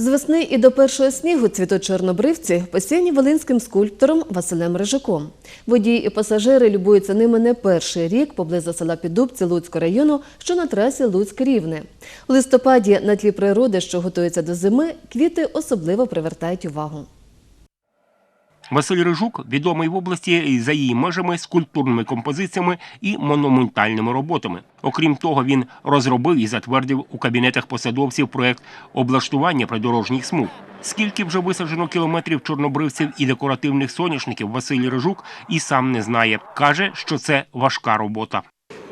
З весни і до першого снігу цвітуть чорнобривці, посіяні волинським скульптором Василем Рижаком. Водії і пасажири любуються ними не перший рік поблизу села Піддубці Луцького району, що на трасі Луцьк-Рівне. У листопаді на тлі природи, що готується до зими, квіти особливо привертають увагу. Василь Рижук відомий в області за її межами скульптурними композиціями і монументальними роботами. Окрім того, він розробив і затвердив у кабінетах посадовців проект облаштування придорожніх смуг. Скільки вже висаджено кілометрів чорнобривців і декоративних соняшників, Василь Рижук і сам не знає. каже, що це важка робота.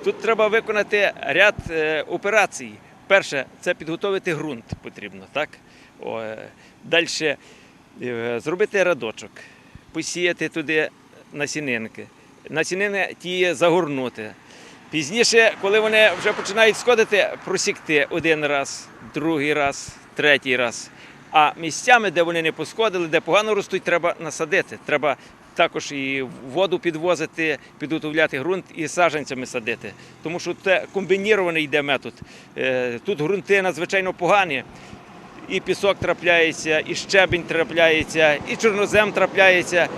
Тут треба виконати ряд е, операцій. Перше, це підготовити ґрунт потрібно, так? О, Далі зробити радочок, посіяти туди насінинки, насінини ті загорнути. Пізніше, коли вони вже починають сходити, просікти один раз, другий раз, третій раз. А місцями, де вони не посходили, де погано ростуть, треба насадити. Треба також і воду підвозити, підготовляти ґрунт і саджанцями садити. Тому що це комбінірований йде метод. Е, Тут ґрунти надзвичайно погані. І пісок трапляється, і щебень трапляється, і чорнозем трапляється,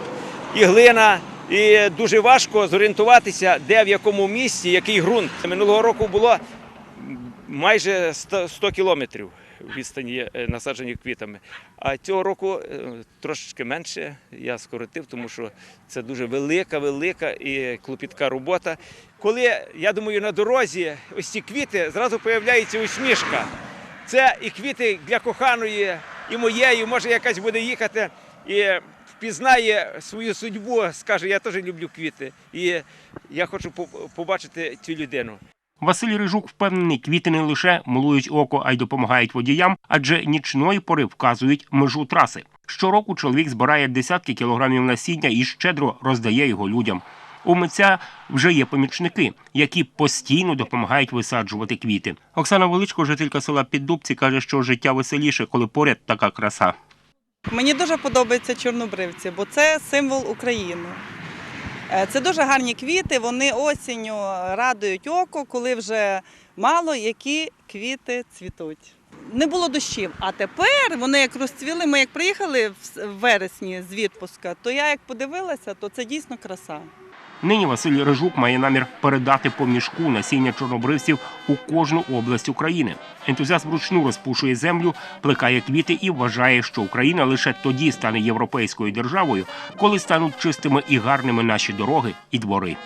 і глина. І дуже важко зорієнтуватися, де в якому місці який ґрунт. Минулого року було майже 100 100 кілометрів відстані е, насаджені квітами. А цього року е, трошечки менше я скоротив, тому що це дуже велика, велика і клопітка робота. Коли я думаю, на дорозі ось ці квіти зразу появляється усмішка. Це і квіти для коханої, і моєї, може якась буде їхати і впізнає свою судьбу, скаже, я теж люблю квіти. І я хочу побачити цю людину. Василь Рижук впевнений, квіти не лише милують око, а й допомагають водіям, адже нічної пори вказують межу траси. Щороку чоловік збирає десятки кілограмів насіння і щедро роздає його людям. У митця вже є помічники, які постійно допомагають висаджувати квіти. Оксана Величко, жителька села Піддубці, каже, що життя веселіше, коли поряд така краса. Мені дуже подобаються чорнобривці, бо це символ України. Е, Це дуже гарні квіти, вони осінню радують око, коли вже мало які квіти цвітуть. Не було дощів, а тепер вони як розцвіли. Ми як приїхали в вересні з відпуска, то я як подивилася, то це дійсно краса. Нині Василь Рижук має намір передати по мішку насіння чорнобривців у кожну область України. Ентузіазм вручну розпушує землю, плекає квіти і вважає, що Україна лише тоді стане європейською державою, коли стануть чистими і гарними наші дороги і двори.